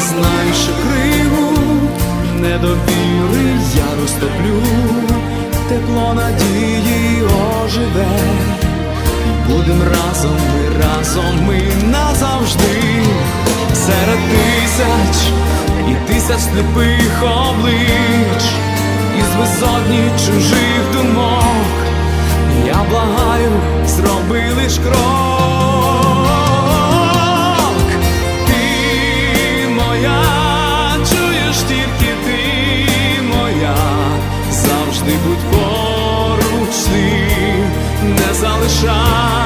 знаю, що криву недовіри я розтоплю, тепло надії оживе. Будем разом, ми разом, ми назавжди серед тисяч і тисяч сліпих облич, із безодні чужих думок. Я благаю, зроби лиш крок. Не